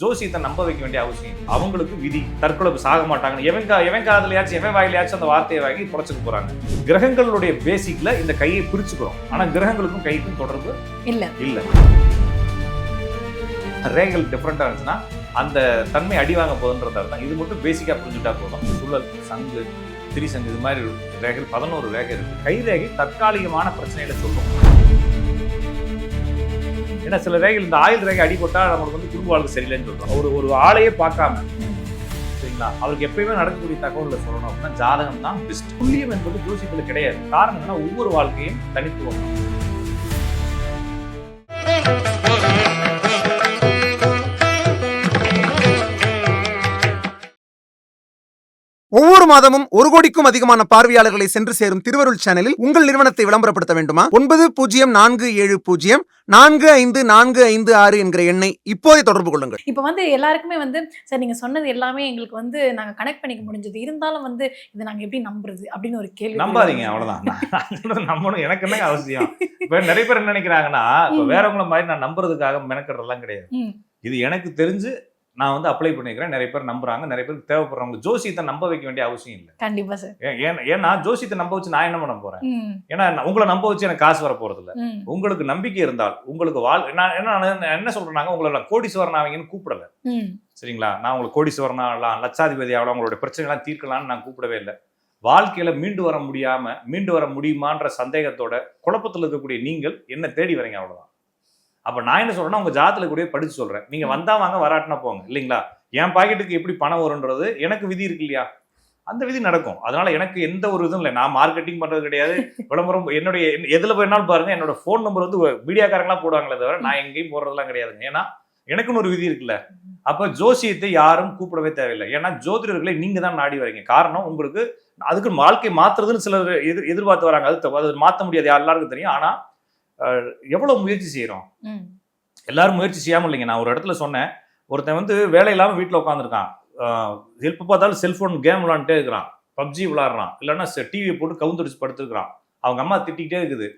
ஜோசியத்தை நம்ப வைக்க வேண்டிய அவசியம். அவங்களுக்கு விதி. தற்கொலை சாக மாட்டாங்க எவன் கா எவன் காதலையாச்சும் எவன் வாயிலையாச்சும் அந்த வார்த்தையை வாங்கி புடைச்சுக்க போறாங்க. கிரகங்களுடைய பேசிக்ல இந்த கையை பிரிச்சுக்கிறோம். ஆனா கிரகங்களுக்கும் கைக்கும் தொடர்பு இல்ல. இல்ல. ரேகல் டிஃப்ரெண்டா இருந்துச்சுன்னா அந்த தன்மை அடி வாங்க போகுதுன்றது அர்த்தம். இது மட்டும் பேசிக்கா புரிஞ்சுட்டா போதும். சுழல் சங்கு திரிசங்கு இது மாதிரி ரேகை பதினோரு ரேகை இருக்கு. கை ரேகை தற்காலிகமான பிரச்சனைகளை சொல்லும் ஏன்னா சில ரேகைகள் இந்த ஆயுள் ரேகை அடிபட்டா நம்மளுக்கு வந்து குடும்ப வாழ்க்கை சரியில்லைன்னு சொல்கிறோம் ஒரு ஒரு ஆளையே பார்க்காம சரிங்களா? அவருக்கு எப்பயுமே நடக்கக்கூடிய தகவல்களை சொல்லணும் அப்படின்னா ஜாதகம் தான் பெஸ்ட் துல்லியம் என்பது ஜோசிப்பில் கிடையாது. காரணம் என்னன்னா ஒவ்வொரு வாழ்க்கையும் தனித்துவம் ஒவ்வொரு மாதமும் ஒரு கோடிக்கும் அதிகமான பார்வையாளர்களை சென்று சேரும் திருவருள் சேனலில் உங்கள் நிறுவனத்தை விளம்பரப்படுத்த வேண்டுமா? ஒன்பது பூஜ்ஜியம் நான்கு ஏழு பூஜ்ஜியம் நான்கு ஐந்து நான்கு ஐந்து ஆறு என்கிற எண்ணை இப்போதே தொடர்பு கொள்ளுங்கள். இப்ப வந்து எல்லாருக்குமே வந்து சார் நீங்க சொன்னது எல்லாமே எங்களுக்கு வந்து நாங்க கனெக்ட் பண்ணிக்க முடிஞ்சது. இருந்தாலும் வந்து இதை நாங்க எப்படி நம்புறது? அப்படின்னு ஒரு கேள்வி நம்பாதீங்க சொல்றது நம்பணும். எனக்கு என்ன அவசியம்? இப்ப நிறைய பேர் என்ன நினைக்கிறாங்கன்னா இப்ப. வேறவங்கள மாதிரி நான் நம்புறதுக்காக மெனக்கெடுறதெல்லாம் கிடையாது. இது எனக்கு தெரிஞ்சு நான் வந்து அப்ளை பண்ணிக்கிறேன். நிறைய பேர் நம்புறாங்க. நிறைய பேருக்கு தேவைப்படுறவங்க ஜோசியத்தை நம்ப வைக்க வேண்டிய அவசியம் இல்லை. கண்டிப்பா சார் ஏன் ஏன்- ஏன்னா ஜோசியத்தை நம்ப வச்சு நான் என்ன பண்ண போறேன்? ஏன்னா உங்களை நம்ப வச்சு எனக்கு காசு வர போறது இல்ல உங்களுக்கு நம்பிக்கை இருந்தால் உங்களுக்கு வாழ் நான் என்ன என்ன சொல்றேனாங்க உங்களை நான் கோடீஸ்வரன் ஆவீங்கன்னு கூப்பிடல சரிங்களா? நான் உங்களுக்கு கோடீஸ்வரன் ஆகலாம் லட்சாதிபதி ஆகலாம் உங்களுடைய பிரச்சனைலாம் தீர்க்கலாம்னு நான் கூப்பிடவே இல்லை. வாழ்க்கையில மீண்டு வர முடியாம மீண்டு வர முடியுமான்ற சந்தேகத்தோட குழப்பத்தில் இருக்கக்கூடிய நீங்கள் என்ன தேடி வரீங்க? அவ்வளவுதான். அப்ப நான் என்ன சொல்றேன்னா உங்க ஜாதத்துல கூட படிச்சு சொல்றேன். நீங்க வந்தா வாங்க வராட்டினா போங்க இல்லைங்களா? என் பாக்கெட்டுக்கு எப்படி பணம் வரும்ன்றது எனக்கு விதி இருக்கு இல்லையா? அந்த விதி நடக்கும். அதனால எனக்கு எந்த ஒரு இதுவும் இல்லை. நான் மார்க்கெட்டிங் பண்றது கிடையாது. விளம்பரம் என்னுடைய எதுல போயினாலும் பாருங்க என்னோட ஃபோன் நம்பர் வந்து மீடியாக்காரங்களா போடுவாங்களே தவிர நான் எங்கேயும் போடுறதெல்லாம் கிடையாதுங்க. ஏன்னா எனக்குன்னு ஒரு விதி இருக்குல்ல. அப்ப ஜோசியத்தை யாரும் கூப்பிடவே தேவையில்லை. ஏன்னா ஜோதிடர்களை நீங்க தான் நாடி வரீங்க. காரணம் உங்களுக்கு அதுக்கு வாழ்க்கை மாத்துறதுன்னு சிலர் எதிர் எதிர்பார்த்து வராங்க. அது. அது மாத்த முடியாது. எல்லாருக்கும் தெரியும். ஆனா அஹ், எவ்வளவு முயற்சி செய்யறோம் ம், எல்லாரும் முயற்சி செய்யாம இல்லைங்க. நான் ஒரு இடத்துல சொன்னேன். ஒருத்தன் வந்து வேலை இல்லாம வீட்டுல உட்காந்துருக்கான் எப்ப பார்த்தாலும் செல்போன் கேம் விளாண்டுட்டே இருக்கிறான். பப்ஜி விளாடுறான். இல்லைன்னா டிவியை போட்டு கவுந்தடிச்சு படுத்துருக்கான் அவங்க அம்மா திட்டிகிட்டே இருக்குது.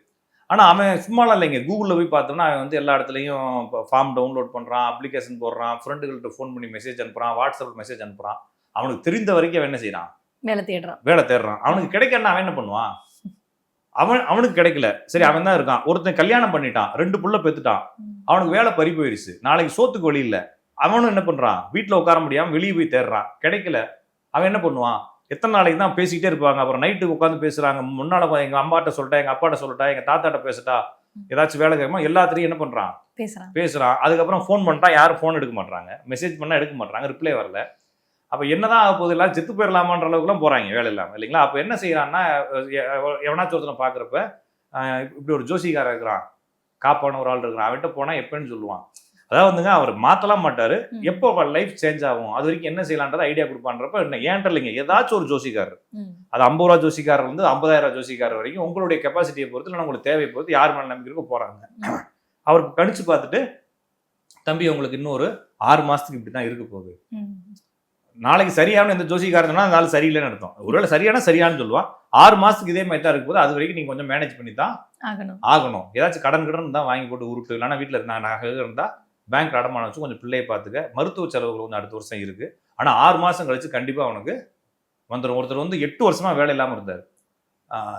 ஆனா அவன் சும்மாலாம் இல்லைங்க. கூகுளில் போய் பார்த்தோம்னா அவன் வந்து எல்லா இடத்துலையும் ஃபார்ம் டவுன்லோட் பண்றான் அப்ளிகேஷன் போடுறான் ஃப்ரெண்டுகள்கிட்ட ஃபோன் பண்ணி மெசேஜ் அனுப்புறான் வாட்ஸ்அப்பில் மெசேஜ் அனுப்புறான். அவனுக்கு தெரிந்த வரைக்கும் அவன் என்ன செய்றான்? வேலை தேடுறான். வேலை தேடுறான். அவனுக்கு கிடைக்கன்னா அவன் என்ன பண்ணுவான்? அவன் அவனுக்கு கிடைக்கல. சரி அவன் தான் இருக்கான். ஒருத்தன் கல்யாணம் பண்ணிட்டான். ரெண்டு புள்ள பெத்துட்டான். அவனுக்கு வேலை பறி போயிருச்சு. நாளைக்கு சோத்துக்கு வழி இல்ல. அவனும் என்ன பண்றான்? வீட்டுல உட்கார முடியாம வெளியே போய் தேடுறான். கிடைக்கல. அவன் என்ன பண்ணுவான்? எத்தனை நாளைக்கு தான் பேசிக்கிட்டே இருப்பாங்க. அப்புறம் நைட்டு உட்காந்து பேசுறாங்க. முன்னால எங்க அம்மாட்ட சொல்லிட்டா எங்க அப்பாட்ட சொல்லிட்டா எங்க தாத்தாட்ட பேசட்டா ஏதாச்சும் வேலை கேட்குமா எல்லாத்துலயும் என்ன பண்றான்? பேசுறான். பேசுறான். அதுக்கப்புறம் ஃபோன் பண்ணிட்டா யாரும் ஃபோன் எடுக்க மாட்டாங்க மெசேஜ் பண்ணா எடுக்க மாட்டாங்க ரிப்ளை வரல. அப்ப என்னதான் ஆக போகுது? எல்லாம் செத்து போயிடலாமான்ற அளவுக்குலாம் போறாங்க வேலை இல்லாம இல்லைங்களா? அப்ப என்ன செய்யறான்னா எவனாச்சும் ஒருத்தனை பாக்குறப்ப அஹ் இப்படி ஒரு ஜோசிகாரன் இருக்கிறான் காப்பான ஒரு ஆள் இருக்கிறான் அவன்கிட்ட போனா எப்பன்னு சொல்லுவான். அதாவது வந்துங்க அவர் மாத்தலாம் மாட்டாரு. எப்போ லைஃப் சேஞ்ச் ஆகும் அது வரைக்கும் என்ன செய்யலான்றத ஐடியா கொடுப்பான்றப்ப என்ன ஏன்ட்ட இல்லைங்க ஏதாச்சும் ஒரு ஜோசிக்காரர். அது ஐம்பது ரூபா ஜோசிக்காரர் வந்து ஐம்பதாயிரம் ரூபா ஜோசிக்காரர் வரைக்கும் உங்களுடைய கெப்பாசிட்டியை பொறுத்து இல்லை உங்களுக்கு தேவையை பொறுத்து யார் மேல நம்பிக்கை இருக்கோ போறாங்க. ம். அவருக்கு கணிச்சு பார்த்துட்டு தம்பி உங்களுக்கு இன்னொரு ஆறு மாசத்துக்கு இப்படி தான் இருக்க போகுது நாளைக்கு சரியான இந்த ஜோசிக்காரன் சொன்னா அந்த நாள் சரியில்லைன்னு அர்த்தம். ஒருவேளை சரியான சரியான்னு சொல்லுவான். ஆறு மாசத்துக்கு இதே மாதிரி தான் இருக்கும் போது அது வரைக்கும் நீங்க கொஞ்சம் மேனேஜ் பண்ணி தான் ஆகணும். ஆகணும். ஏதாச்சும் கடன் கடன் தான் வாங்கி போட்டு உருட்டு இல்லைன்னா வீட்டில் இருந்தா நகை இருந்தா பேங்க் அடமானம் வச்சு கொஞ்சம் பிள்ளையை பார்த்துக்க. மருத்துவ செலவுகள் வந்து அடுத்த வருஷம் இருக்கு. ஆனா ஆறு மாசம் கழிச்சு கண்டிப்பா அவனுக்கு வந்துடும் ஒருத்தர் வந்து எட்டு வருஷமா வேலை இல்லாம இருந்தார்.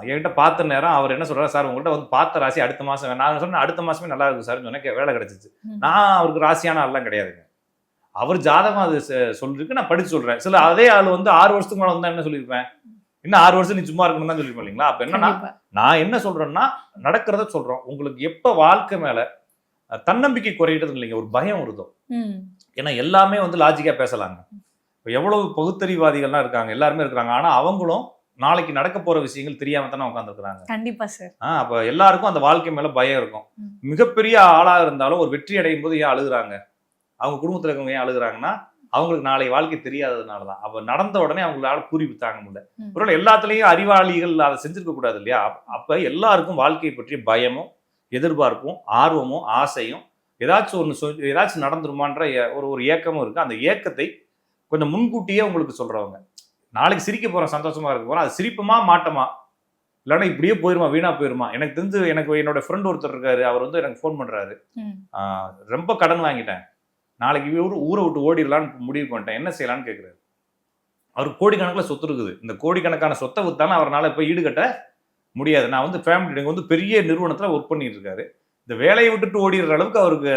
என்கிட்ட பார்த்த நேரம் அவர் என்ன சொல்றாரு? சார் உங்கள்கிட்ட வந்து பார்த்த ராசி அடுத்த மாசம் வேணும்." நான் சொன்னேன் அடுத்த மாசமே நல்லா இருக்கு சார். சொன்னேன் "கே- வேலை கிடைச்சிச்சு. நான் அவருக்கு ராசியான ஆள்லாம் கிடையாதுங்க. அவர் ஜாதகம் அது சொல்லிருக்கு நான் படிச்சு சொல்றேன். சில அதே ஆள் வந்து ஆறு வருஷத்துக்கு மேல வந்தா என்ன சொல்லியிருப்பேன்? இன்னும் ஆறு வருஷம் நீ சும்மா இருக்கணும் தான் சொல்லியிருப்பேன் இல்லைங்களா? அப்ப என்னன்னா நான் என்ன சொல்றேன்னா நடக்கிறத சொல்றோம். உங்களுக்கு எப்ப வாழ்க்கை மேல தன்னம்பிக்கை குறையிறது இல்லைங்க ஒரு பயம் வருதோ ஏன்னா எல்லாமே வந்து லாஜிக்கா பேசலாங்க. இப்போ எவ்வளவு பகுத்தறிவாதிகள்லாம் இருக்காங்க எல்லாருமே இருக்காங்க. ஆனா அவங்களும் நாளைக்கு நடக்க போற விஷயங்கள் தெரியாம தானே உட்காந்துருக்காங்க கண்டிப்பா சார். அப்ப எல்லாருக்கும் அந்த வாழ்க்கை மேல பயம் இருக்கும். மிகப்பெரிய ஆளா இருந்தாலும் ஒரு வெற்றி அடையும் போது ஏன் அழுகுறாங்க? அவங்க குடும்பத்துல இருக்கவங்க ஏன் அழுகுறாங்கன்னா அவங்களுக்கு நாளை வாழ்க்கை தெரியாததுனாலதான். அப்ப நடந்த உடனே அவங்களால பூரிப்பு தாங்க முடியல. ஒருவேளை எல்லாத்துலயும் அறிவாளிகள் அதை செஞ்சிருக்க கூடாது இல்லையா? அப்ப- எல்லாருக்கும் வாழ்க்கையை பற்றிய பயமும் எதிர்பார்ப்பும் ஆர்வமும் ஆசையும் ஏதாச்சும் ஒன்று சொ ஏதாச்சும் நடந்துருமான்ற ஒரு ஒரு ஏக்கமும் இருக்கு. அந்த ஏக்கத்தை கொஞ்சம் முன்கூட்டியே உங்களுக்கு சொல்றவங்க. நாளைக்கு சிரிக்க போறோம் சந்தோஷமா இருக்க போறோம் அது சிரிப்புமா மாட்டமா? இல்லைன்னா இப்படியே போயிருமா வீணா போயிருமா? எனக்கு தெரிஞ்சு எனக்கு என்னோட ஃப்ரெண்ட் ஒருத்தர் இருக்காரு. அவர் வந்து எனக்கு ஃபோன் ஆஹ் ரொம்ப கடன் வாங்கிட்டேன். நாளைக்கு ஊர் ஊரை விட்டு ஓடிடலான்னு முடிவு பண்ணிட்டேன் என்ன செய்யலாம்னு கேட்குறாரு அவர் கோடிக்கணக்கில் சொத்து இருக்குது. இந்த கோடிக்கணக்கான சொத்தை வித்தாலும் அவரால் இப்போ ஈடுகட்ட முடியாது. நான் வந்து ஃபேமிலி வந்து பெரிய நிறுவனத்தில் ஒர்க் பண்ணிட்டு இருக்காரு. இந்த வேலையை விட்டுட்டு ஓடிடுற அளவுக்கு அவருக்கு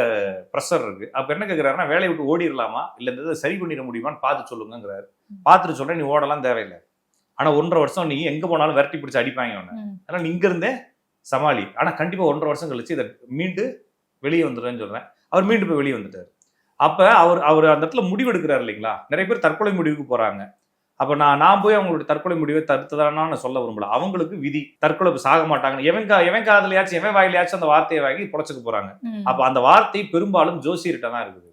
ப்ரெஷர் இருக்கு. அப்போ என்ன கேட்குறாருன்னா வேலையை விட்டு ஓடிடலாமா? இல்லை இந்த இதை சரி பண்ணிட முடியுமான்னு பார்த்து சொல்லுங்கிறாரு பார்த்துட்டு சொல்றேன் நீ ஓடலாம் தேவையில்லை. ஆனால் ஒன்றரை வருஷம் நீ எங்கே போனாலும் விரட்டி பிடிச்சி அடிப்பாங்க அவனை. அதனால் நீ இங்கிருந்தே சமாளி. ஆனால் கண்டிப்பாக ஒன்றரை வருஷம் கழிச்சு இதை மீண்டு வெளியே வந்துடுறேன்னு சொல்கிறேன் அவர் மீண்டு போய் வெளியே வந்துட்டார். அப்போ அவர் அவர் அந்த இடத்துல முடிவு எடுக்கிறார் இல்லைங்களா? நிறைய பேர் தற்கொலை முடிவுக்கு போகிறாங்க அப்போ நான் நான் போய் அவங்களுடைய தற்கொலை முடிவை தடுத்ததானா நான் சொல்ல விரும்பல. அவங்களுக்கு விதி. தற்கொலை சாக மாட்டாங்க எவன் கா எவன் காதலையாச்சும் எவன் வாயிலையாச்சும் அந்த வார்த்தையை வாங்கி பொழைச்சிக்க போகிறாங்க. அப்போ அந்த வார்த்தை பெரும்பாலும் ஜோசியர்கிட்ட தான் இருக்குது.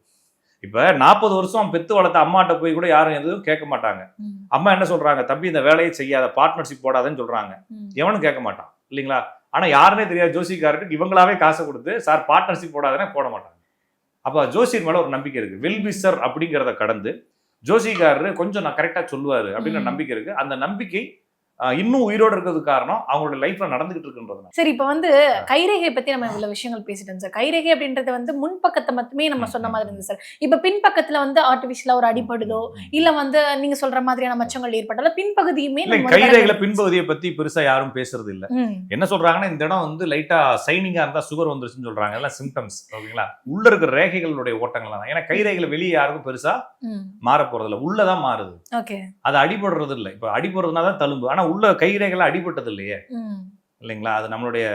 இப்போ நாற்பது வருஷம் பெத்து வளர்த்த அம்மாட்ட போய் கூட யாரும் எதுவும் கேட்க மாட்டாங்க. அம்மா என்ன சொல்றாங்க? தம்பி இந்த வேலையை செய்யாத. பார்ட்னர்ஷிப் போடாதன்னு சொல்றாங்க. ம். எவனும் கேட்க மாட்டான். இல்லைங்களா? ஆனா யாருனே தெரியாது. ஜோசிக்காரருக்கு இவங்களாவே காசை கொடுத்து சார் பார்ட்னர்ஷிப் போடாதனே போட மாட்டாங்க. அப்ப ஜோசியர் மேல ஒரு நம்பிக்கை இருக்கு வெல்விசர் அப்படிங்கிறத கடந்து ஜோசிக்காரரு கொஞ்சம் நான் கரெக்டா சொல்லுவாரு அப்படிங்கிற. நம்பிக்கை இருக்கு அந்த நம்பிக்கை இன்னும் உயிரோட இருக்கிறதுக்கு காரணம் அவங்களோட லைஃப்ல நடந்துகிட்டு இருக்குன்றதுனால. சரி இப்ப வந்து கைரேகை பத்தி நம்ம இவ்வளவு விஷயங்கள் பேசிட்டோம் சார். கைரேகை அப்படின்றது வந்து முன்பக்கத்தை மட்டுமே நம்ம சொன்ன. மாதிரி இருந்தது சார். இப்ப பின்பக்கத்துல வந்து ஆர்டிபிஷியலா ஒரு அடிபடுதோ இல்ல வந்து நீங்க சொல்ற மாதிரியான மச்சங்கள் ஏற்பட்டாலும் பின்பகுதியுமே கைரேகையில பின்பகுதியை பத்தி பெருசா யாரும் பேசுறது இல்ல. என்ன சொல்றாங்கன்னா இந்த இடம் வந்து லைட்டா சைனிங்கா இருந்தா சுகர் வந்துருச்சுன்னு சொல்றாங்க. எல்லாம் சிம்டம்ஸ் ஓகேங்களா? உள்ள இருக்கிற ரேகைகளுடைய ஓட்டங்கள் தான். ஏன்னா கைரேகையில வெளியே யாருக்கும் பெருசா. மாற போறது இல்ல உள்ளதான் மாறுது. ஓகே. அது அடிபடுறது இல்ல இப்ப அடிபடுறதுனா தான் தழும்பு. ஆனா உள்ள கைரேகைல அடிபட்டது இல்லையே. இல்லைங்களா? அது நம்மளுடைய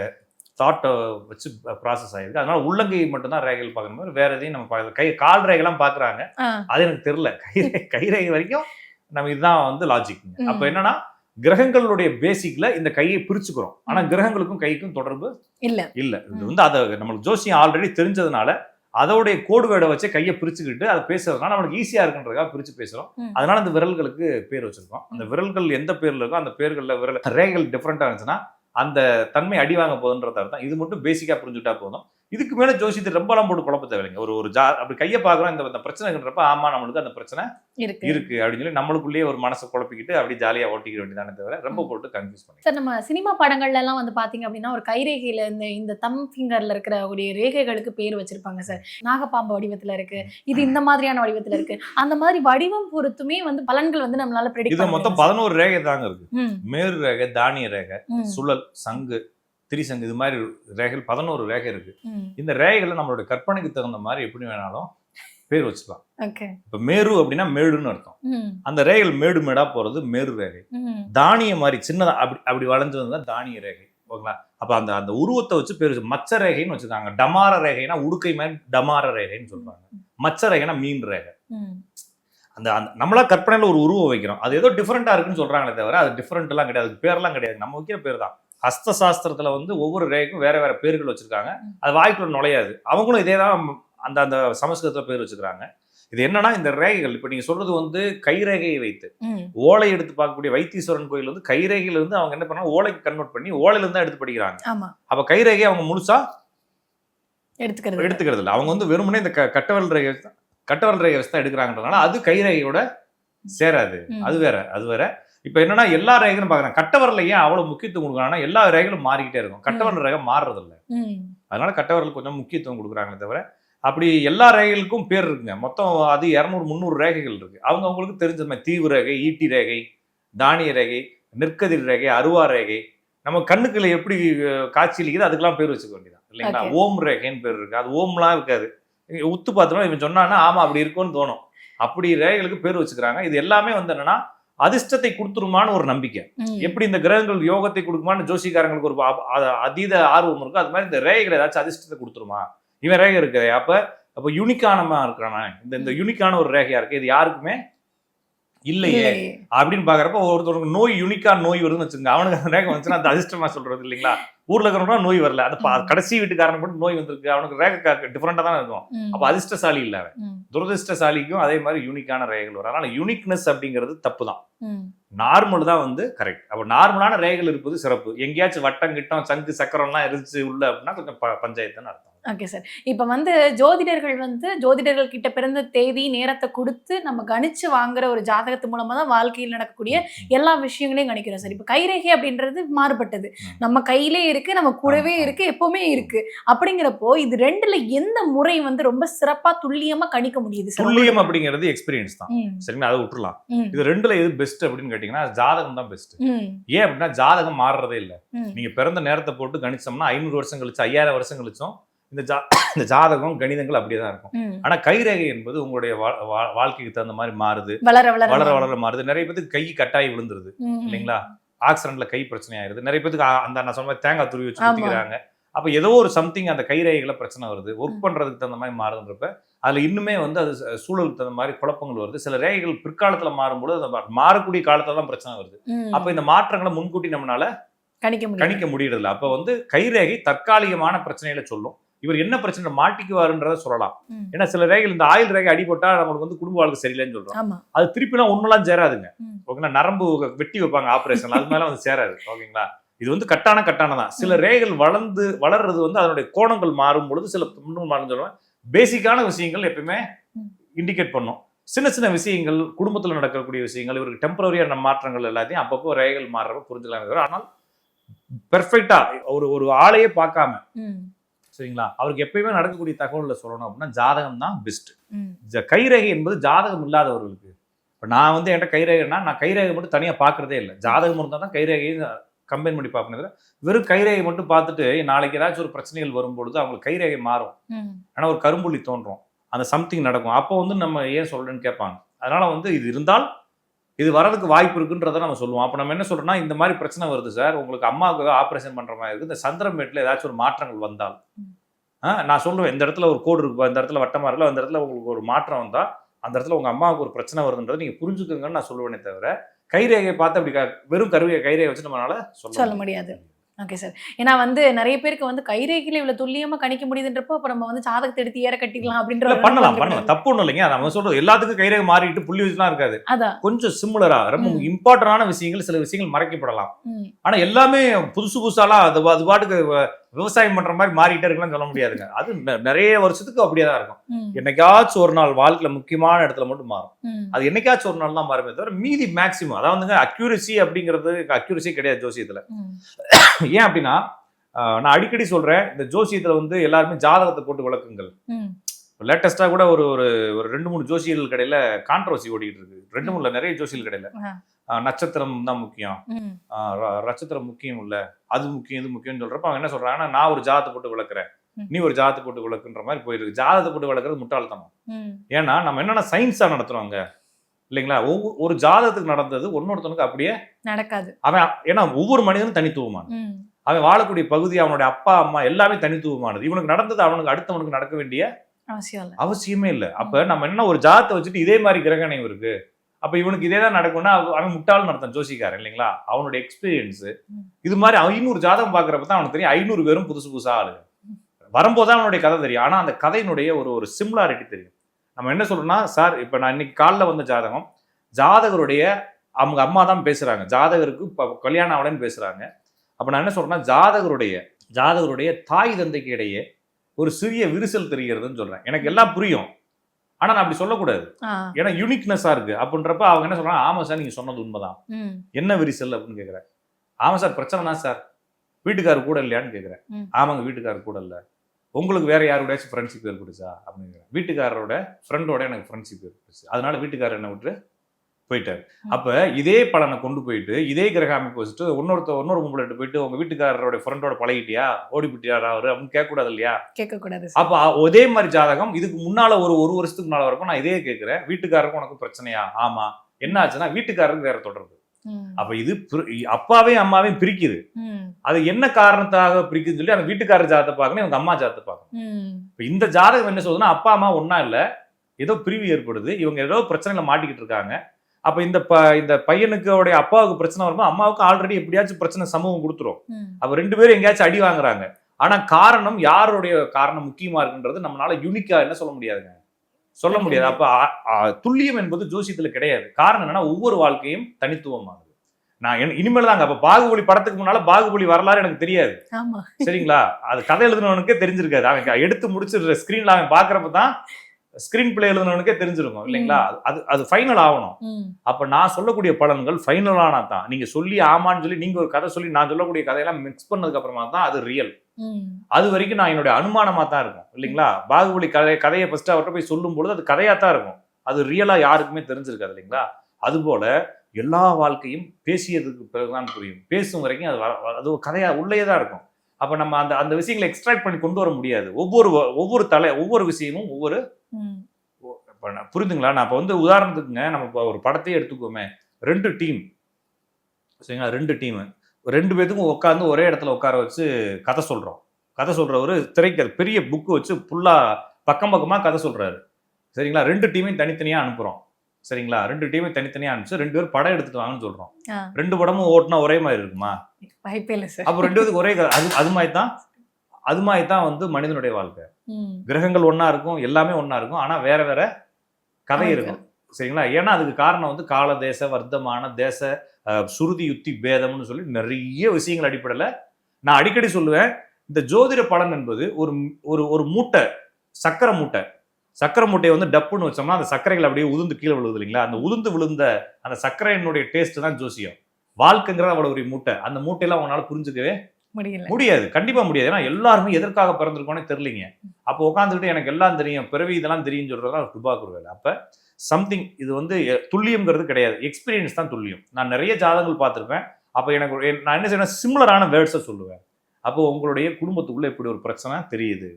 தாட்டை வச்சு ப்ராசஸ் ஆயிருக்கு அதனால உள்ளங்கை மட்டும்தான் ரேகைகள் பார்க்கணும். மாதிரி வேற எதையும் நம்ம பார்க்கல கை கால் ரேகைலாம் பாக்குறாங்க ஆ. அது எனக்கு தெரியல. கைரேகை கைரேகை வரைக்கும் நம்ம இதுதான் வந்து லாஜிக். அப்ப என்னன்னா கிரகங்களுடைய பேசிக்ல இந்த கையை பிரிச்சுக்கிறோம். ஆனா. கிரகங்களுக்கும் கைக்கும் தொடர்பு இல்ல. இல்ல. இது. வந்து அதை நம்மளுக்கு ஜோசியம் ஆல்ரெடி தெரிஞ்சதுனால அதோடைய கோடு வேடை வச்சு கையை பிரிச்சுக்கிட்டு அதை பேசுறதுனால நம்மளுக்கு ஈஸியா இருக்குன்றதுக்காக பிரிச்சு பேசுறோம். அதனால அந்த விரல்களுக்கு பேர் வச்சிருக்கோம். அந்த விரல்கள் எந்த பேர்ல இருக்கோ அந்த பேர்கள்ல விரல் ரேகைகள் டிஃப்ரெண்டா இருந்துச்சுன்னா அந்த தன்மை அடி வாங்க போகுதுன்றது அர்த்தம். இது மட்டும் பேசிக்கா புரிஞ்சுட்டா போதும். இதுக்கு மேல ஜோசியத்தை ரொம்பலாம் போட்டு குழப்ப தேவையில்லைங்க. ஒரு ஒரு ஜா அப்படி கையை பாக்குறோம் இந்த பிரச்சனைன்றப்ப ஆமா நம்மளுக்கு அந்த பிரச்சனை இருக்கு. இருக்கு அப்படின்னு சொல்லி நம்மளுக்குள்ளேயே ஒரு மனசை குழப்பிக்கிட்டு அப்படி ஜாலியா ஓட்டிக்க வேண்டியதானே தவிர ரொம்ப போட்டு கன்ஃபியூஸ் பண்ணி சார் நம்ம சினிமா படங்கள்ல எல்லாம் வந்து பாத்தீங்க அப்படின்னா ஒரு கைரேகையில இந்த இந்த தம் ஃபிங்கர்ல இருக்கிற ஒரு ரேகைகளுக்கு பேர் வச்சிருப்பாங்க சார். நாகப்பாம்பு வடிவத்துல இருக்கு. இது இந்த மாதிரியான வடிவத்துல இருக்கு. அந்த மாதிரி வடிவம் பொறுத்துமே வந்து பலன்கள் வந்து நம்மளால இது மொத்தம் பதினோரு ரேகை தாங்க இருக்கு. மேரு ரேகை தானிய ரேகை சுழல் சங்கு திரிசங்கு இது மாதிரி ரேகைகள் பதினோரு ரேகை இருக்கு. இந்த ரேகைகளை நம்மளுடைய கற்பனைக்கு தகுந்த மாதிரி எப்படி வேணாலும் பேர் வச்சுக்கலாம். இப்ப மேரு அப்படின்னா மேடுன்னு அர்த்தம். அந்த ரேகைகள் மேடு மேடா போறது மேரு ரேகை. தானிய மாதிரி சின்னதா அப்படி அப்படி வளைஞ்சு வந்தா தானிய ரேகை. ஓகேங்களா? அப்ப அந்த அந்த உருவத்தை வச்சு பேர் மச்ச ரேகைன்னு வச்சிருக்காங்க டமார ரேகைனா உடுக்கை மாதிரி டமார ரேகைன்னு சொல்றாங்க. மச்ச ரேகைனா மீன் ரேகை. அந்த அந்த நம்மளா கற்பனையில ஒரு உருவம் வைக்கிறோம். அது ஏதோ டிஃப்ரெண்டா இருக்குன்னு சொல்றாங்களே தவிர அது டிஃப்ரெண்ட் எல்லாம் கிடையாது. அதுக்கு பேர்லாம் கிடையாது. நம்ம வைக்கிற பேர் தான். ஹஸ்த சாஸ்திரத்துல வந்து ஒவ்வொரு ரேகைக்கும் வேற வேற பேர்கள் வச்சிருக்காங்க. அது வாய்க்குள்ள நுழையாது. அவங்களும் இதே தான் அந்த அந்த சமஸ்கிருதத்துல பேர் வச்சிருக்காங்க இது என்னன்னா இந்த ரேகைகள் இப்ப நீங்க சொல்றது வந்து கைரேகையை வைத்து. ஓலை எடுத்து பார்க்கக்கூடிய வைத்தீஸ்வரன் கோயில் வந்து கைரேகையில இருந்து அவங்க என்ன பண்ணாங்க? ஓலைக்கு கன்வெர்ட் பண்ணி ஓலையில இருந்து தான் எடுத்து படிக்கிறாங்க. அப்ப கைரேகை அவங்க முழுசா எடுத்துக்கிறது எடுத்துக்கிறது இல்லை. அவங்க வந்து வெறுமனே இந்த க- கட்டவரல் ரேகை கட்டவரல் ரேகை வச்சு தான் எடுக்கிறாங்கன்றதுனால அது கைரேகையோட சேராது. அது வேற அது வேற. இப்ப என்னன்னா எல்லா ரேகைகளும் பாக்குறாங்க கட்டவரல ஏன் அவ்வளவு முக்கியத்துவம் கொடுக்குறாங்கன்னா எல்லா ரேகைகளும் மாறிக்கிட்டே இருக்கும். கட்டவரல் ரேகை மாறுறது இல்ல ம். அதனால கட்டவரல் கொஞ்சம் முக்கியத்துவம் கொடுக்குறாங்களே தவிர அப்படி எல்லா ரேகைகளுக்கும் பேர் இருக்குங்க. மொத்தம் அது இரநூறு முந்நூறு ரேகைகள் இருக்கு. அவங்க அவங்களுக்கு தெரிஞ்ச மாதிரி தீவு ரேகை ஈட்டி ரேகை தானிய ரேகை நெற்கதிர் ரேகை அருவா ரேகை. நம்ம கண்ணுக்குள்ள எப்படி காட்சியளிக்குது அதுக்கெல்லாம் பேர் வச்சுக்க வேண்டியதான் இல்லைங்களா. ஓம் ரேகைன்னு பேர் இருக்கு. அது ஓம்லாம் இருக்காது. உத்து பார்த்தோம்னா இவன் சொன்னான்னா ஆமா அப்படி இருக்கும்னு தோணும். அப்படி ரேகைகளுக்கு பேர் வச்சுக்கிறாங்க. இது எல்லாமே வந்து என்னன்னா அதிர்ஷ்டத்தை கொடுத்துருமான்னு ஒரு நம்பிக்கை. எப்படி இந்த கிரகங்கள் யோகத்தை கொடுக்குமான்னு ஜோசிக்காரங்களுக்கு ஒரு அதீத ஆர்வம் இருக்கும் அது மாதிரி இந்த ரேகைகள் ஏதாச்சும் அதிர்ஷ்டத்தை கொடுத்துருமா? இவன் ரேகை இருக்கு அப்ப அப்ப யூனிக்கானமா இருக்கிறானா இந்த இந்த யூனிக்கான ஒரு ரேகையா இருக்கு. இது யாருக்குமே இல்லையே. அப்படின்னு பாக்குறப்ப ஒருத்தருக்கு நோய் யூனிக்கா நோய் வருதுன்னு வச்சுங்க அவனுக்கு அந்த ரேகை வந்துச்சுன்னா அந்த அதிர்ஷ்டமா சொல்றது இல்லைங்களா ஊர்ல இருக்கிறவங்க நோய் வரல அது. கடைசி வீட்டுக்காரனுக்கு மட்டும் நோய் வந்திருக்கு அவனுக்கு ரேகை டிஃபரெண்டா தான் இருக்கும். அப்ப அதிர்ஷ்டசாலி இல்ல அவன். துரதிர்ஷ்டசாலிக்கும் அதே மாதிரி யூனிக்கான ரேகைகள் வரும் அதனால யூனிக்னஸ் அப்படிங்கிறது தப்பு தான். நார்மல் தான் வந்து கரெக்ட் அப்போ நார்மலான ரேகைகள் இருப்பது சிறப்பு. எங்கேயாச்சும் வட்டம் கிட்டம் சங்கு சக்கரம்லாம் இருந்துச்சு உள்ள அப்படின்னா கொஞ்சம் பஞ்சாயத்துன்னு அர்த்தம். ஓகே சார் இப்போ வந்து ஜோதிடர்கள் வந்து ஜோதிடர்கள் கிட்ட பிறந்த தேதி நேரத்தை கொடுத்து நம்ம கணிச்சு வாங்குற ஒரு ஜாதகத்து மூலமா தான் வாழ்க்கையில் நடக்கக்கூடிய எல்லா விஷயங்களையும் கணிக்கிறோம் சார் இப்போ கைரேகை அப்படின்றது மாறுபட்டது. நம்ம கையிலே இருக்கு நம்ம கூடவே. இருக்கு எப்பவுமே இருக்கு. அப்படிங்கிறப்போ இது ரெண்டுல எந்த முறை வந்து ரொம்ப சிறப்பா துல்லியமா கணிக்க முடியுது சார் துல்லியம் அப்படிங்கிறது எக்ஸ்பீரியன்ஸ் தான். சரிங்களா? அதை விட்டுறலாம். ம், இது ரெண்டுல எது பெஸ்ட் அப்படின்னு கேட்டீங்கன்னா ஜாதகம் தான் பெஸ்ட் ஏன் அப்படின்னா ஜாதகம் மாறுறதே இல்லை. நீங்க பிறந்த நேரத்தை போட்டு கணிச்சோம்னா ஐநூறு வருஷம் கழிச்சு ஐயாயிரம் வருஷம் கழிச்சும் இந்த ஜா இந்த ஜாதகம் கணிதங்கள் அப்படியே தான் இருக்கும். ஆனா கைரேகை என்பது உங்களுடைய வாழ்க்கைக்கு தகுந்த மாதிரி மாறுது. வளர வளர மாறுது. நிறைய பேருக்கு கை கட்டாயி விழுந்துருது. இல்லைங்களா? ஆக்சிடென்ட்ல கை பிரச்சனை ஆயிருது. நிறைய பேருக்கு அந்த நான் சொன்ன தேங்காய் துருவி வச்சு அப்ப ஏதோ ஒரு சம்திங் அந்த கைரேகைகளை பிரச்சனை வருது. ஒர்க் பண்றதுக்கு தகுந்த மாதிரி மாறுதுன்றப்ப அதுல இன்னுமே வந்து அது சூழலுக்கு தகுந்த மாதிரி குழப்பங்கள் வருது. சில ரேகைகள் பிற்காலத்துல மாறும்போது அந்த மா- மாறக்கூடிய காலத்துல தான் பிரச்சனை வருது. அப்ப இந்த மாற்றங்களை முன்கூட்டி நம்மளால கணிக்க கணிக்க முடியறதில்ல. அப்ப வந்து கைரேகை தற்காலிகமான பிரச்சனைகளை சொல்லும். இவர் என்ன பிரச்சனை மாட்டிக்குவாருன்றத சொல்லலாம். ஏன்னா சில ரேகைகள் இந்த ஆயில் ரேகை அடிபட்டா நம்மளுக்கு வந்து குடும்ப வாழ்க்கை சரியில்லைன்னு சொல்றோம். அது திருப்பிலாம் ஒண்ணுலாம் சேராதுங்க. ஓகேங்களா? நரம்பு வெட்டி வைப்பாங்க ஆபரேஷன் அது மேல வந்து சேராது. ஓகேங்களா? இது வந்து கட்டான கட்டான தான் சில ரேகைகள் வளர்ந்து வளர்றது வந்து அதனுடைய கோணங்கள் மாறும் பொழுது சில முன்னும் மாறும் சொல்லுவேன் பேசிக்கான விஷயங்கள் எப்பயுமே. இண்டிகேட் பண்ணும். சின்ன சின்ன விஷயங்கள் குடும்பத்துல நடக்கக்கூடிய விஷயங்கள் இவருக்கு டெம்பரரியான மாற்றங்கள் எல்லாத்தையும் அப்பப்போ ரேகைகள் மாறுறப்ப புரிஞ்சுக்கலாம் ஆனால் பெர்ஃபெக்டா ஒரு ஒரு ஆளையே பார்க்காம சரிங்களா? அவருக்கு எப்பயுமே நடக்கக்கூடிய தகவல்ல சொல்லணும் அப்படின்னா ஜாதகம் தான் பெஸ்ட் கைரேகை என்பது ஜாதகம் இல்லாதவர்களுக்கு. இப்போ நான் வந்து என்கிட்ட கைரேகைனா நான் கைரேகை மட்டும் தனியாக பார்க்கறதே இல்லை. ஜாதகம் இருந்தால் தான் கைரேகையை கம்பைன் பண்ணி தவிர, வெறும் கைரேகை மட்டும் பார்த்துட்டு நாளைக்கு ஏதாச்சும் ஒரு பிரச்சனைகள் வரும்பொழுது அவங்களுக்கு கைரேகை மாறும். ஆனால் ஒரு கரும்புள்ளி தோன்றும். அந்த சம்திங் நடக்கும். அப்போ வந்து நம்ம ஏன் சொல்றேன்னு கேட்பாங்க. அதனால வந்து இது இருந்தால் இது வரதுக்கு வாய்ப்பு இருக்குன்றதை நம்ம சொல்லுவோம். அப்போ நம்ம என்ன சொல்றோம்னா இந்த மாதிரி பிரச்சனை வருது சார். உங்களுக்கு அம்மாவுக்கு ஆப்ரேஷன் பண்ற மாதிரி இருக்கு இந்த சந்திரமேட்டில் ஏதாச்சும் ஒரு மாற்றங்கள் வந்தால். நான் சொல்லுவேன். இந்த இடத்துல ஒரு கோடு இருக்கு இந்த இடத்துல வட்டமா இருக்குல்ல அந்த இடத்துல உங்களுக்கு ஒரு மாற்றம் வந்தா அந்த இடத்துல உங்க அம்மாவுக்கு ஒரு பிரச்சனை வருதுன்றதை நீங்க புரிஞ்சுக்கோங்கன்னு நான் சொல்லுவேனே தவிர கைரேகையை பார்த்து அப்படி வெறும் கருவியை கைரேகை வச்சு நம்மளால சொல்ல முடியாது. ஓகே சார் ஏன்னா வந்து நிறைய பேருக்கு வந்து கைரேகையில இவ்வளவு துல்லியமா கணிக்க முடியுதுன்றப்போ அப்ப நம்ம வந்து ஜாதகத்தை எடுத்து ஏற கட்டிக்கலாம் அப்படின்ற பண்ணலாம் பண்ணலாம். தப்பு ஒண்ணும் இல்லைங்க. நம்ம சொல்றது எல்லாத்துக்கும் கைரேகை மாறிட்டு புள்ளி வச்சுலாம் இருக்காது. அதான். கொஞ்சம் சிமிலரா ரொம்ப. இம்பார்ட்டன்டான விஷயங்கள் சில விஷயங்கள் மறைக்கப்படலாம். ஆனா எல்லாமே புதுசு புதுசாலாம் அது அது பாட்டுக்கு விவசாயம் பண்ற மாதிரி மாறிட்டே இருக்கலாம் சொல்ல முடியாதுங்க. அது நிறைய வருஷத்துக்கு அப்படியே தான் இருக்கும். என்னைக்காச்சும் ஒரு நாள் வாழ்க்கையில முக்கியமான இடத்துல மட்டும் மாறும். அது என்னைக்காச்சும் ஒரு நாள் தான் மாறுமே தவிர மீதி மேக்ஸிமம் அதாவது அக்யூரசி அப்படிங்கிறது அக்யூரசி கிடையாது ஜோசியத்துல. ஏன் அப்படின்னா நான் அடிக்கடி சொல்றேன் இந்த ஜோசியத்துல வந்து எல்லாருமே ஜாதகத்தை போட்டு விளக்குங்கள். லேட்டஸ்டா கூட ஒரு ஒரு ரெண்டு மூணு ஜோசியல் கடையில கான்ட்ரவர்சி ஓடிட்டு இருக்கு. ரெண்டு மூணுல நிறைய ஜோசியல் கடையில. நட்சத்திரம் தான் முக்கியம். நட்சத்திரம் முக்கியம் இல்ல. அது முக்கியம் இது முக்கியம்னு சொல்றப்ப அவங்க என்ன சொல்றாங்கன்னா நான் ஒரு ஜாதத்தை போட்டு விளக்குறேன். நீ ஒரு ஜாதத்தை போட்டு விளக்குன்ற மாதிரி போயிருக்கு. ஜாதத்தை போட்டு விளக்குறது முட்டாள்தனம். ஏன்னா நம்ம என்னென்ன சயின்ஸா நடத்துறோங்க இல்லைங்களா? ஒவ்வொரு ஒரு ஜாதகத்துக்கு நடந்தது ஒன்னொருத்தனுக்கு அப்படியே நடக்காது. அவன் ஏன்னா ஒவ்வொரு மனிதனும் தனித்துவமான. அவன் வாழக்கூடிய பகுதி அவனுடைய அப்பா அம்மா எல்லாமே தனித்துவமானது. இவனுக்கு நடந்தது அவனுக்கு அடுத்தவனுக்கு நடக்க வேண்டிய அவசியமே இல்லை. அப்ப நம்ம என்ன ஒரு ஜாதத்தை வச்சுட்டு இதே மாதிரி கிரகணம் இருக்கு? அப்ப இவனுக்கு இதே தான் நடக்கும்னா அவ- அவன் முட்டாள்னு நடத்தான் ஜோசிக்காரன் இல்லைங்களா? அவனுடைய எக்ஸ்பீரியன்ஸ். இது மாதிரி ஐநூறு ஜாதகம் பாக்குறப்ப தான் அவனுக்கு தெரியும் ஐநூறு பேரும் புதுசு புதுசா ஆளுங்க. வரும்போது தான் அவனுடைய கதை தெரியும். ஆனா அந்த கதையினுடைய ஒரு ஒரு சிமிலாரிட்டி தெரியும். நம்ம என்ன சொல்றோம்னா சார் இப்ப நான் இன்னைக்கு காலைல வந்த ஜாதகம் ஜாதகருடைய அவங்க அம்மா தான் பேசுறாங்க. ஜாதகருக்கு இப்ப கல்யாணம் ஆகலன்னு பேசுறாங்க. அப்ப நான் என்ன சொல்றேன்னா ஜாதகருடைய ஜாதகருடைய தாய் தந்தைக்கு இடையே ஒரு சிறிய விரிசல் தெரிகிறதுன்னு சொல்றேன். எனக்கு எல்லாம் புரியும். ஆனா நான் அப்படி சொல்லக்கூடாது. ஏன்னா யூனிக்னஸா இருக்கு. அப்படின்றப்ப அவங்க என்ன சொல்றாங்க ஆமா சார் நீங்க சொன்னது உண்மைதான். என்ன விரிசல் அப்படின்னு கேக்குறேன். ஆமா சார் பிரச்சனை தான் சார் வீட்டுக்காரர் கூட இல்லையான்னு கேக்குறேன். ஆமாங்க வீட்டுக்காரர் கூட இல்ல. உங்களுக்கு வேற யாரோடயாச்சும் ஃப்ரெண்ட்ஷிப் ஏற்பட்டுச்சா அப்படின்னு வீட்டுக்காரரோட ஃப்ரெண்டோட எனக்கு ஃப்ரெண்ட்ஷிப் ஏற்பட்டுச்சு அதனால வீட்டுக்காரர் என்ன விட்டு போயிட்டாரு. அப்ப இதே பலனை கொண்டு போயிட்டு இதே கிரக அமைப்பு வச்சுட்டு இன்னொருத்த இன்னொரு கும்பலிட்டு போயிட்டு உங்க வீட்டுக்காரரோட ஃப்ரெண்டோட பழகிட்டியா? ஓடி போயிட்டியாரா அவரு? அப்படின்னு கேட்க கூடாது இல்லையா? கேட்க கூடாது சார். அப்ப அதே மாதிரி ஜாதகம் இதுக்கு முன்னால ஒரு ஒரு வருஷத்துக்கு முன்னால வரைக்கும் நான் இதே கேட்கிறேன். வீட்டுக்காரருக்கும் உனக்கு பிரச்சனையா? ஆமா. என்ன ஆச்சுன்னா வீட்டுக்காரருக்கு வேற தொடர்பு. அப்ப இது அப்பாவையும் அம்மாவையும் பிரிக்குது. அது என்ன காரணத்தாக பிரிக்குதுன்னு சொல்லி அந்த வீட்டுக்காரர் ஜாதத்தை பார்க்கணும் இவங்க அம்மா ஜாதத்தை பார்க்கணும். இந்த ஜாதகம் என்ன சொல்லுதுன்னா அப்பா அம்மா ஒண்ணா இல்ல ஏதோ பிரிவு ஏற்படுது இவங்க ஏதோ பிரச்சனையில மாட்டிக்கிட்டு இருக்காங்க. அப்ப இந்த ப இந்த பையனுக்கு அவருடைய அப்பாவுக்கு பிரச்சனை வரும்போது அம்மாவுக்கு ஆல்ரெடி எப்படியாச்சும் பிரச்சனை சமூகம் கொடுத்துரும். அப்ப ரெண்டு பேரும் எங்கேயாச்சும் அடி வாங்குறாங்க. ஆனா காரணம் யாருடைய காரணம் முக்கியமா இருக்குன்றது நம்மளால யூனிக்கா என்ன சொல்ல முடியாதுங்க. சொல்ல முடியாது. அப்ப துல்லியம் என்பது ஜோசியத்துல கிடையாது. காரணம் என்னன்னா ஒவ்வொரு வாழ்க்கையும் தனித்துவமானது. நான் இனி- இனிமேல் தாங்க அப்ப பாகுபலி படத்துக்கு முன்னால பாகுபலி வரலாறு எனக்கு தெரியாது. சரிங்களா? அது கதை எழுதுனவனுக்கே தெரிஞ்சிருக்காது. அவன் எடுத்து முடிச்சிடுற ஸ்கிரீன்ல அவன் பாக்குறப்ப தான் ஸ்கிரீன் பிளே எழுதுனவனுக்கே தெரிஞ்சிருக்கும் இல்லைங்களா? அது அது ஃபைனல் ஆகணும். அப்ப நான் சொல்லக்கூடிய பலன்கள் ஃபைனலானா தான் நீங்க சொல்லி ஆமான்னு சொல்லி நீங்க ஒரு கதை சொல்லி நான் சொல்லக்கூடிய கதையெல்லாம் மிக்ஸ் பண்ணதுக்கு அப்புறமா தான் அது ரியல் அது வரைக்கும் நான் என்னுடைய அனுமானமா தான் இருக்கும் இல்லைங்களா? பாகுபலி கதை கதையை ஃபர்ஸ்ட் அவர்கிட்ட போய் சொல்லும் பொழுது அது கதையா தான் இருக்கும். அது ரியலா யாருக்குமே தெரிஞ்சிருக்காது இல்லைங்களா? அதுபோல எல்லா வாழ்க்கையும் பேசியதுக்கு பிறகுதான் புரியும். பேசும் வரைக்கும் அது அது கதையா உள்ளே தான் இருக்கும். அப்ப நம்ம அந்த அந்த விஷயங்களை எக்ஸ்ட்ராக்ட் பண்ணி கொண்டு வர முடியாது. ஒவ்வொரு ஒவ்வொரு தலை ஒவ்வொரு விஷயமும் ஒவ்வொரு இப்ப நான் இப்போ வந்து உதாரணத்துக்குங்க நம்ம இப்போ ஒரு படத்தையே எடுத்துக்கோமே. ரெண்டு டீம். சரிங்களா? ரெண்டு டீம். ரெண்டு பேத்துக்கும் உட்காந்து ஒரே இடத்துல உட்கார வச்சு கதை சொல்றோம். கதை சொல்றவர் திரைக்க பெரிய புக்கு வச்சு ஃபுல்லா பக்கம் பக்கமா கதை சொல்றாரு. சரிங்களா? ரெண்டு டீமையும் தனித்தனியா அனுப்புறோம். சரிங்களா? ரெண்டு டீமையும் தனித்தனியா அனுப்பிச்சு ரெண்டு பேரும் படம் எடுத்துட்டு வாங்கன்னு சொல்றோம். ஆ. ரெண்டு படமும் ஓட்டுனா ஒரே மாதிரி இருக்குமா? வாய்ப்பே இல்லை சார் அப்போ ரெண்டு பேத்துக்கு ஒரே அது அது மாதிரி தான் அது மாதிரி தான் வந்து மனிதனுடைய வாழ்க்கை. கிரகங்கள் ஒண்ணா இருக்கும் எல்லாமே ஒண்ணா இருக்கும் ஆனா வேற வேற கதை. இருக்கும். சரிங்களா? ஏன்னா அதுக்கு காரணம் வந்து கால தேச வர்த்தமான தேச சுருதி யுக்தி பேதம்னு சொல்லி நிறைய விஷயங்கள் அடிப்படையில் நான் அடிக்கடி சொல்லுவேன். இந்த ஜோதிட பலன் என்பது ஒரு ஒரு ஒரு மூட்டை சக்கரை மூட்டை. சக்கரை மூட்டையை வந்து டப்புன்னு வச்சோம்னா அந்த சர்க்கரைகள் அப்படியே உதிர்ந்து கீழே விழுகுது இல்லைங்களா? அந்த உதிர்ந்து விழுந்த அந்த சர்க்கரையினுடைய டேஸ்ட் தான் ஜோசியம். வாழ்க்கைங்கிறது அவ்வளவு ஒரு மூட்டை. அந்த மூட்டையெல்லாம் உன்னால புரிஞ்சுக்கவே முடியல. முடியாது. கண்டிப்பா முடியாது. ஏன்னா எல்லாருமே எதற்காக பிறந்திருக்கோனே தெரியலீங்க. அப்போ உட்காந்துக்கிட்டு எனக்கு எல்லாம் தெரியும். பிறவி இதெல்லாம் தெரியும் சொல்றதுலாம் துபாக்குற வேலை. அப்ப சம்திங் இது வந்து துல்லியம்ங்கிறது கிடையாது. எக்ஸ்பீரியன்ஸ் தான் துல்லியம். நான் நிறைய ஜாதகங்கள் பார்த்திருப்பேன். அப்ப எனக்கு நான் என்ன செய்வேன் சிமிலரான வேர்ட்ஸை சொல்லுவேன். அப்போ உங்களுடைய குடும்பத்துக்குள்ள இப்படி ஒரு பிரச்சனை தெரியுது.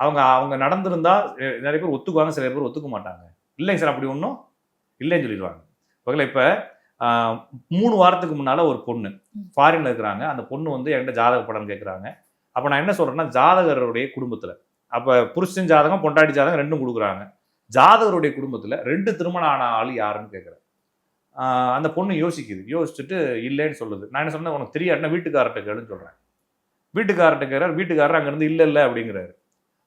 அவங்க அவங்க நடந்திருந்தா நிறைய பேர் ஒத்துக்குவாங்க சில பேர் ஒத்துக்க மாட்டாங்க. இல்லைங்க சார் அப்படி ஒன்றும் இல்லைன்னு சொல்லிடுவாங்க. ஓகேங்களா இப்போ மூணு வாரத்துக்கு முன்னால ஒரு பொண்ணு. ஃபாரின்ல இருக்கிறாங்க. அந்த பொண்ணு வந்து என்கிட்ட ஜாதக படம் கேட்குறாங்க அப்போ நான் என்ன சொல்றேன்னா ஜாதகருடைய குடும்பத்துல அப்போ புருஷன் ஜாதகம் பொண்டாட்டி ஜாதகம் ரெண்டும் கொடுக்குறாங்க. ஜாதகருடைய குடும்பத்துல ரெண்டு திருமணம் ஆன ஆள் யாருன்னு கேட்குறேன் அந்த பொண்ணு யோசிக்குது. யோசிச்சுட்டு இல்லைன்னு சொல்லுது. நான் என்ன சொன்னேன் உனக்கு தெரியாதுன்னா வீட்டுக்காரர்கிட்ட கேளுன்னு சொல்றேன். வீட்டுக்காரர்கிட்ட கேட்குறாரு வீட்டுக்காரர் அங்கேருந்து இல்லை இல்லை அப்படிங்கிறாரு.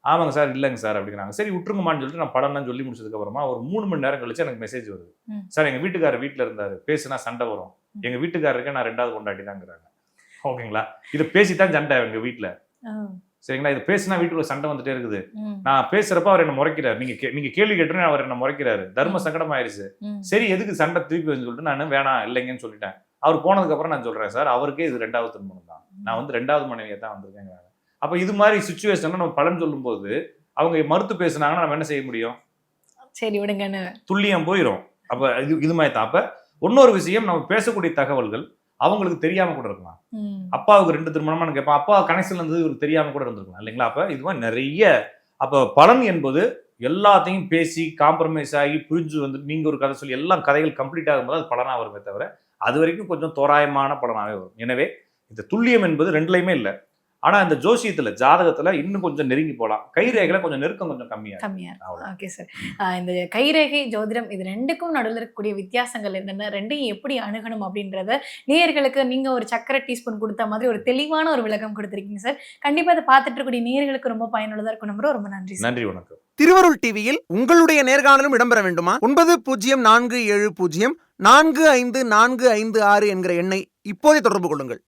ஆமாங்க சார் இல்லைங்க சார் அப்படிங்கிறாங்க. சரி விட்டுருங்கம்மான்னு சொல்லிட்டு நான் படம்லாம் சொல்லி முடிச்சதுக்கு அப்புறமா ஒரு மூணு மணி நேரம் கழிச்சு எனக்கு மெசேஜ் வருது. சார் எங்க வீட்டுக்காரர் வீட்டில் இருந்தாரு. பேசுனா சண்டை வரும். எங்க வீட்டுக்காரருக்கு நான் ரெண்டாவது கொண்டாடி தாங்கிறாங்க ஓகேங்களா? இதை பேசித்தான் சண்டை எங்க வீட்டில். சரிங்களா? இது பேசினா வீட்டுக்குள்ள சண்டை வந்துட்டே இருக்குது. நான் பேசுறப்ப அவர் என்ன முறைக்கிறார். நீங்க நீங்க கேள்வி கேட்டு அவர் என்ன முறைக்கிறாரு. தர்ம சங்கடம் ஆயிருச்சு சரி எதுக்கு சண்டை திருப்பி வந்து சொல்லிட்டு நான் வேணாம் இல்லைங்கன்னு சொல்லிட்டேன். அவர் போனதுக்கு அப்புறம் நான் சொல்றேன். சார் அவருக்கே இது ரெண்டாவது திருமணம் தான் நான் வந்து ரெண்டாவது மனைவியை தான் வந்திருக்கேங்கிறாங்க. அப்ப இது மாதிரி சுச்சுவேஷன்ல நம்ம பலன் சொல்லும்போது அவங்க மறுத்து பேசுனாங்கன்னா நம்ம என்ன செய்ய முடியும்? சரி விடுங்கன்னு துல்லியம் போயிடும் அப்ப இது இது மாதிரி தான். அப்ப இன்னொரு விஷயம் நம்ம பேசக்கூடிய தகவல்கள் அவங்களுக்கு தெரியாம கூட இருக்கலாம். அப்பாவுக்கு ரெண்டு திருமணமா கேட்பேன் அப்பா கனெக்ஷன்ல இருந்தது இவருக்கு தெரியாம கூட இருந்திருக்கலாம் இல்லைங்களா? அப்ப இது மாதிரி நிறைய அப்ப பலன் என்பது எல்லாத்தையும் பேசி காம்ப்ரமைஸ் ஆகி புரிஞ்சு வந்து நீங்க ஒரு கதை சொல்லி எல்லாம் கதைகள் கம்ப்ளீட் ஆகும்போது அது பலனா வருமே தவிர அது வரைக்கும் கொஞ்சம் தோராயமான பலனாவே வரும். எனவே இந்த துல்லியம் என்பது ரெண்டுலையுமே இல்லை. ஆனா இந்த ஜோசியத்துல ஜாதகத்துல இன்னும் கொஞ்சம் நெருங்கி போகலாம் கைரேகையில கொஞ்சம் நெருக்கம் கொஞ்சம் கம்மியா இருக்கும். கம்மியா இருக்கும் அவ்வளவு. ஓகே சார் இந்த கைரேகை ஜோதிடம் இது ரெண்டுக்கும் நடுவில் இருக்கக்கூடிய வித்தியாசங்கள் என்னென்ன? ரெண்டையும் எப்படி அணுகணும் அப்படின்றத நேயர்களுக்கு நீங்க ஒரு சக்கரை டீஸ்பூன் கொடுத்த மாதிரி ஒரு தெளிவான ஒரு விளக்கம் கொடுத்துருக்கீங்க சார் கண்டிப்பா அதை பார்த்துட்டு இருக்கக்கூடிய நேயர்களுக்கு ரொம்ப பயனுள்ளதா இருக்கும். நம்புறோம் ரொம்ப நன்றி சார் நன்றி வணக்கம். திருவருள் டிவியில் உங்களுடைய நேர்காணலும் இடம்பெற வேண்டுமா? ஒன்பது பூஜ்ஜியம் நான்கு ஏழு பூஜ்ஜியம் நான்கு ஐந்து நான்கு ஐந்து ஆறு என்கிற எண்ணை இப்போதே தொடர்பு கொள்ளுங்கள்.